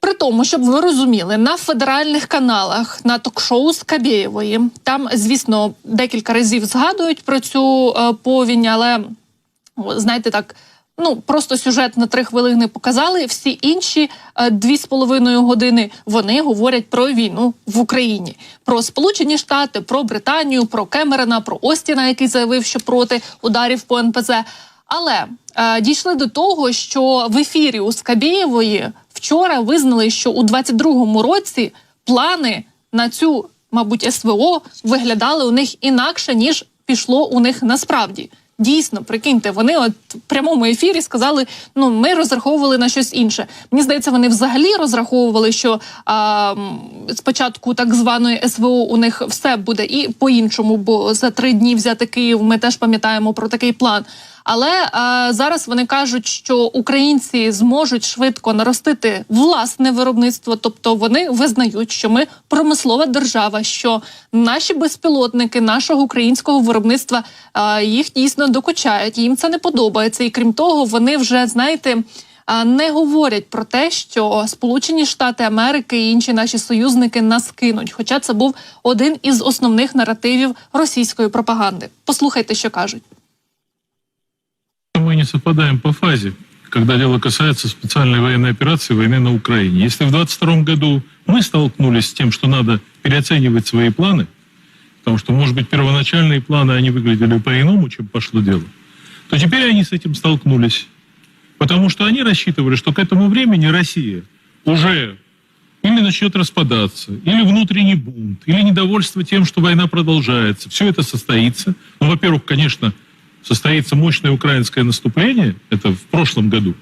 При тому, щоб ви розуміли, на федеральних каналах на ток-шоу з Кабєєвої там, звісно, декілька разів згадують про цю е, повінь, але знаєте, так. Ну просто сюжет на три хвилини показали. Всі інші е, дві з половиною години вони говорять про війну в Україні, про Сполучені Штати, про Британію, про Кемерона, про Остіна, який заявив, що проти ударів по НПЗ. Але е, дійшли до того, що в ефірі у Скабєєвої вчора визнали, що у 22-му році плани на цю, мабуть, СВО виглядали у них інакше ніж пішло у них насправді. Дійсно, прикиньте, вони от в прямому ефірі сказали: ну ми розраховували на щось інше. Мені здається, вони взагалі розраховували, що а, спочатку так званої СВО у них все буде і по-іншому, бо за три дні взяти Київ. Ми теж пам'ятаємо про такий план. Але а, зараз вони кажуть, що українці зможуть швидко наростити власне виробництво, тобто вони визнають, що ми промислова держава, що наші безпілотники нашого українського виробництва а, їх дійсно докучають. Їм це не подобається, і крім того, вони вже знаєте. а, Не говорять про те, що Сполучені Штати Америки і інші наші союзники нас кинуть. Хоча це був один із основних наративів російської пропаганди. Послухайте, що кажуть. Мы не совпадаем по фазе, когда дело касается специальной военной операции войны на Украине. Если в 2022 году мы столкнулись с тем, что надо переоценивать свои планы, потому что, может быть, первоначальные планы, они выглядели по-иному, чем пошло дело, то теперь они с этим столкнулись. Потому что они рассчитывали, что к этому времени Россия уже или начнет распадаться, или внутренний бунт, или недовольство тем, что война продолжается. Все это состоится. Ну, во-первых, конечно, состоится мощное украинское наступление, это в прошлом году.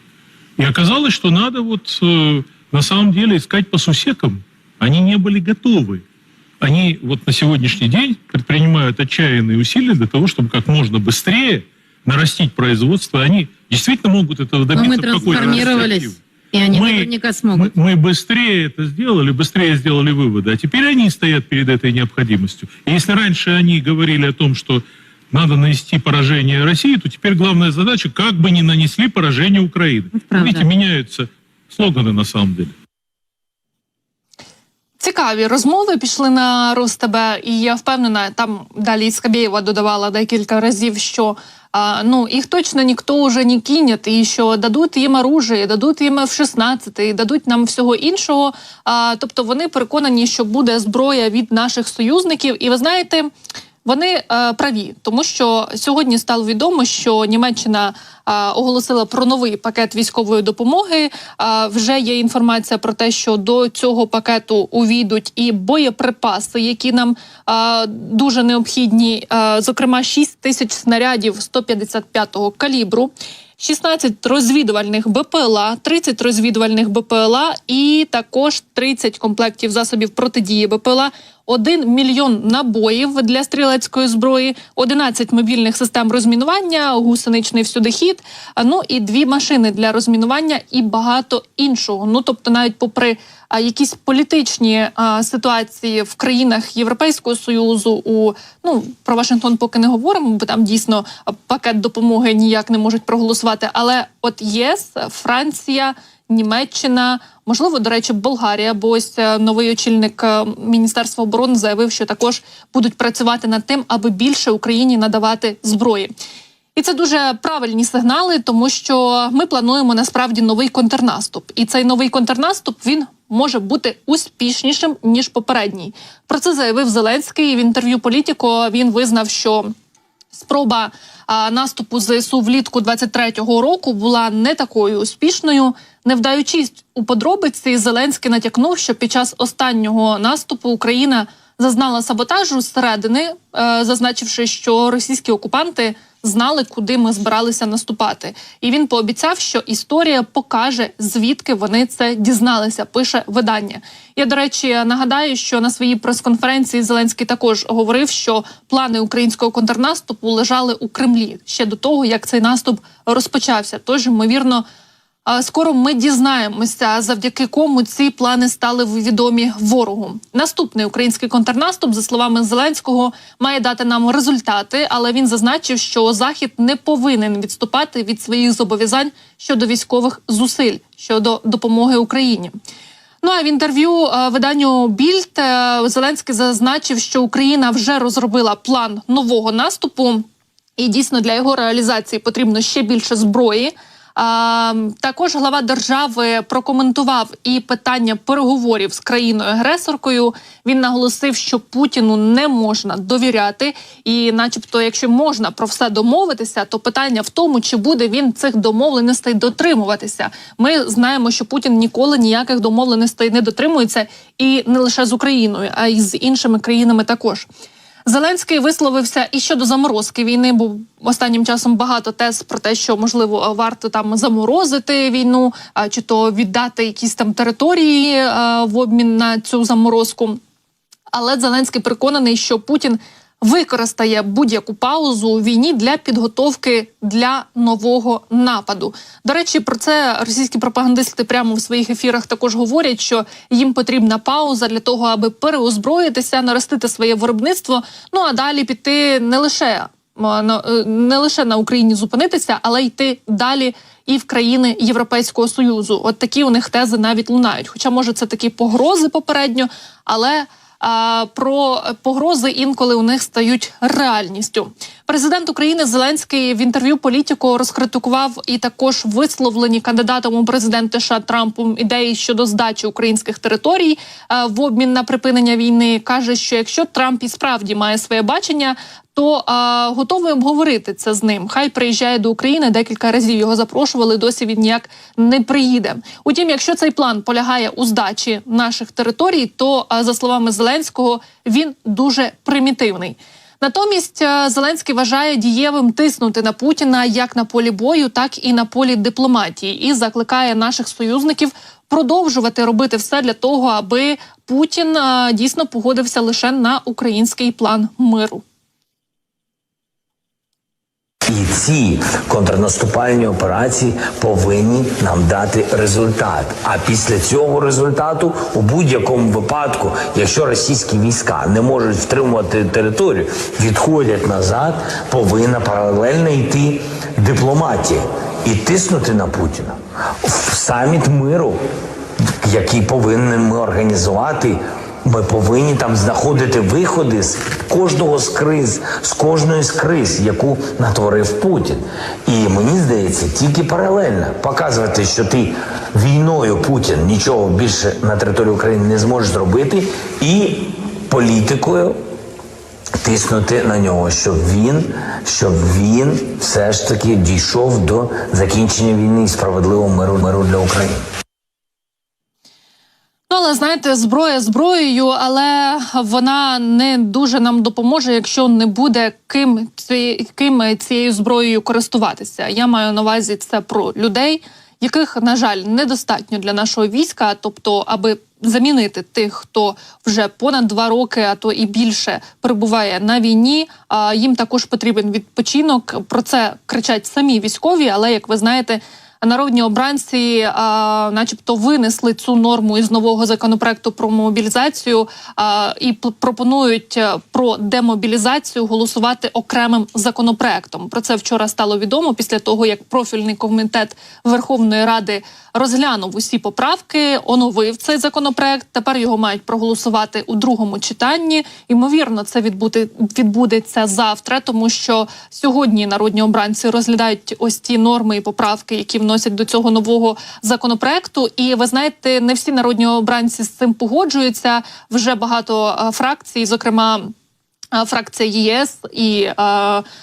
И оказалось, что надо вот э, на самом деле искать по сусекам. Они не были готовы. Они вот на сегодняшний день предпринимают отчаянные усилия для того, чтобы как можно быстрее нарастить производство. Они действительно могут этого Но добиться мы в какой-то трансформировались, и они Мы- наверняка Мы, смогут. мы быстрее это сделали, быстрее сделали выводы, а теперь они стоят перед этой необходимостью. И если раньше они говорили о том, что надо нанести поражение России, то теперь главная задача, как бы не нанесли поражение Украины. Это правда. Видите, меняются слоганы на самом деле. Цікаві розмови пішли на РосТБ, і я впевнена, там далі Скабєєва додавала декілька разів, що а, ну їх точно ніхто уже не кине, і що дадуть їм оружие, дадуть їм F-16, і дадуть нам всього іншого. А, тобто вони переконані, що буде зброя від наших союзників. І ви знаєте, вони е, праві, тому що сьогодні стало відомо, що Німеччина е, оголосила про новий пакет військової допомоги. Е, вже є інформація про те, що до цього пакету увійдуть і боєприпаси, які нам е, дуже необхідні. Е, зокрема, 6 тисяч снарядів 155-го калібру. 16 розвідувальних БПЛА, 30 розвідувальних БПЛА і також 30 комплектів засобів протидії БПЛА, 1 мільйон набоїв для стрілецької зброї, 11 мобільних систем розмінування, гусеничний всюдихід, ну і дві машини для розмінування і багато іншого. Ну тобто, навіть попри а, якісь політичні а, ситуації в країнах Європейського союзу, у ну про Вашингтон поки не говоримо, бо там дійсно пакет допомоги ніяк не можуть проголосувати. Але от ЄС, Франція. Німеччина, можливо, до речі, Болгарія, бо ось е, новий очільник е, Міністерства оборони заявив, що також будуть працювати над тим, аби більше Україні надавати зброї. І це дуже правильні сигнали, тому що ми плануємо насправді новий контрнаступ. І цей новий контрнаступ він може бути успішнішим ніж попередній. Про це заявив Зеленський в інтерв'ю політико. Він визнав, що спроба а, наступу ЗСУ влітку 23-го року була не такою успішною. Не вдаючись у подробиці, Зеленський натякнув, що під час останнього наступу Україна зазнала саботажу зсередини, е, зазначивши, що російські окупанти знали, куди ми збиралися наступати. І він пообіцяв, що історія покаже, звідки вони це дізналися. Пише видання. Я до речі нагадаю, що на своїй прес-конференції Зеленський також говорив, що плани українського контрнаступу лежали у Кремлі ще до того, як цей наступ розпочався. Тож, ймовірно. Скоро ми дізнаємося, завдяки кому ці плани стали відомі ворогу. Наступний український контрнаступ, за словами Зеленського, має дати нам результати, але він зазначив, що Захід не повинен відступати від своїх зобов'язань щодо військових зусиль щодо допомоги Україні. Ну а в інтерв'ю е, виданню Більд е, Зеленський зазначив, що Україна вже розробила план нового наступу, і дійсно для його реалізації потрібно ще більше зброї. Також глава держави прокоментував і питання переговорів з країною-агресоркою. Він наголосив, що Путіну не можна довіряти, і, начебто, якщо можна про все домовитися, то питання в тому, чи буде він цих домовленостей дотримуватися. Ми знаємо, що Путін ніколи ніяких домовленостей не дотримується, і не лише з Україною, а й з іншими країнами також. Зеленський висловився і щодо заморозки війни, бо останнім часом багато тез про те, що можливо варто там заморозити війну, чи то віддати якісь там території в обмін на цю заморозку. Але Зеленський переконаний, що Путін використає будь-яку паузу у війні для підготовки для нового нападу. До речі, про це російські пропагандисти прямо в своїх ефірах також говорять, що їм потрібна пауза для того, аби переозброїтися, наростити своє виробництво. Ну а далі піти не лише е, не лише на Україні зупинитися, але йти далі. І в країни Європейського союзу, от такі у них тези навіть лунають. Хоча може це такі погрози попередньо, але про погрози інколи у них стають реальністю. Президент України Зеленський в інтерв'ю політику розкритикував і також висловлені кандидатом у президенти США Трампом ідеї щодо здачі українських територій в обмін на припинення війни. каже, що якщо Трамп і справді має своє бачення. То а, готовий обговорити це з ним. Хай приїжджає до України. Декілька разів його запрошували. Досі він ніяк не приїде. Утім, якщо цей план полягає у здачі наших територій, то а, за словами Зеленського він дуже примітивний. Натомість Зеленський вважає дієвим тиснути на Путіна як на полі бою, так і на полі дипломатії, і закликає наших союзників продовжувати робити все для того, аби Путін дійсно погодився лише на український план миру. І ці контрнаступальні операції повинні нам дати результат. А після цього результату, у будь-якому випадку, якщо російські війська не можуть втримувати територію, відходять назад, повинна паралельно йти дипломатія і тиснути на Путіна. В саміт миру, який повинні ми організувати. Ми повинні там знаходити виходи з кожного з криз, з кожної з криз, яку натворив Путін. І мені здається, тільки паралельно показувати, що ти війною Путін нічого більше на території України не зможеш зробити, і політикою тиснути на нього, щоб він, щоб він все ж таки дійшов до закінчення війни і справедливого миру миру для України. Ну, знаєте, зброя зброєю, але вона не дуже нам допоможе, якщо не буде ким ці, ким цією зброєю користуватися. Я маю на увазі це про людей, яких, на жаль, недостатньо для нашого війська, тобто, аби замінити тих, хто вже понад два роки, а то і більше перебуває на війні. А їм також потрібен відпочинок. Про це кричать самі військові, але як ви знаєте. Народні обранці, а, начебто, винесли цю норму із нового законопроекту про мобілізацію а, і пропонують е, про демобілізацію голосувати окремим законопроектом. Про це вчора стало відомо після того, як профільний комітет Верховної Ради розглянув усі поправки, оновив цей законопроект. Тепер його мають проголосувати у другому читанні. Ймовірно, це відбути відбудеться завтра, тому що сьогодні народні обранці розглядають ось ті норми і поправки, які вносять до цього нового законопроекту. І ви знаєте, не всі народні обранці з цим погоджуються. Вже багато е, фракцій, зокрема. Фракція ЄС і е,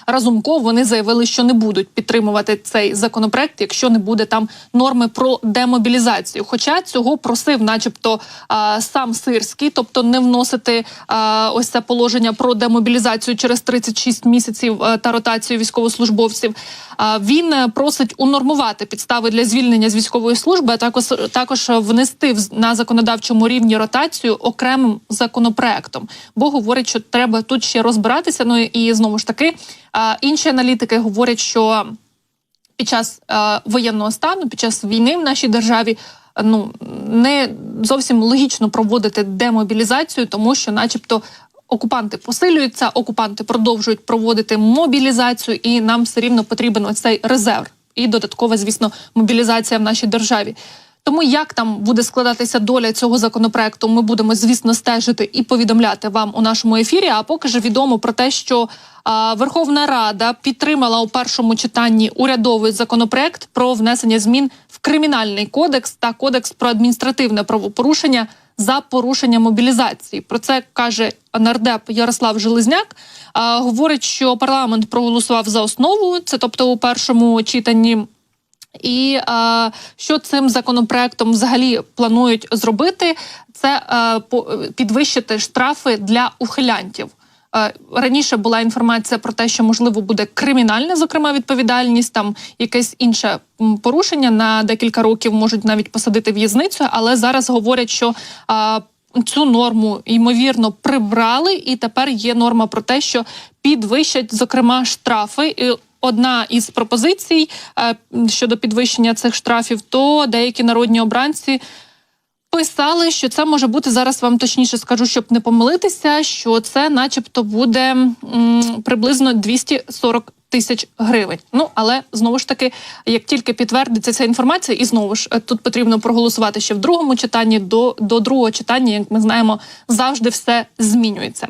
Разумков вони заявили, що не будуть підтримувати цей законопроект, якщо не буде там норми про демобілізацію. Хоча цього просив, начебто, е, сам Сирський, тобто не вносити е, ось це положення про демобілізацію через 36 місяців е, та ротацію військовослужбовців. А він е, просить унормувати підстави для звільнення з військової служби, а також також внести на законодавчому рівні ротацію окремим законопроектом, бо говорить, що треба тут ще розбиратися. Ну і знову ж таки, інші аналітики говорять, що під час воєнного стану, під час війни в нашій державі. Ну не зовсім логічно проводити демобілізацію, тому що, начебто, окупанти посилюються, окупанти продовжують проводити мобілізацію, і нам все рівно потрібен оцей резерв і додаткова, звісно, мобілізація в нашій державі. Тому як там буде складатися доля цього законопроекту, ми будемо звісно стежити і повідомляти вам у нашому ефірі. А поки ж відомо про те, що а, Верховна Рада підтримала у першому читанні урядовий законопроект про внесення змін в кримінальний кодекс та кодекс про адміністративне правопорушення за порушення мобілізації. Про це каже нардеп Ярослав Железняк. А, говорить, що парламент проголосував за основу, це тобто у першому читанні. І е, що цим законопроектом взагалі планують зробити, це е, підвищити штрафи для ухилянтів. Е, раніше була інформація про те, що можливо буде кримінальна, зокрема, відповідальність, там якесь інше порушення на декілька років можуть навіть посадити в'язницю, але зараз говорять, що е, Цю норму ймовірно прибрали, і тепер є норма про те, що підвищать зокрема штрафи. І одна із пропозицій е, щодо підвищення цих штрафів, то деякі народні обранці писали, що це може бути зараз. Вам точніше скажу, щоб не помилитися, що це, начебто, буде м, приблизно 240 тисяч гривень. Ну але знову ж таки, як тільки підтвердиться ця інформація, і знову ж е, тут потрібно проголосувати ще в другому читанні. До, до другого читання, як ми знаємо, завжди все змінюється.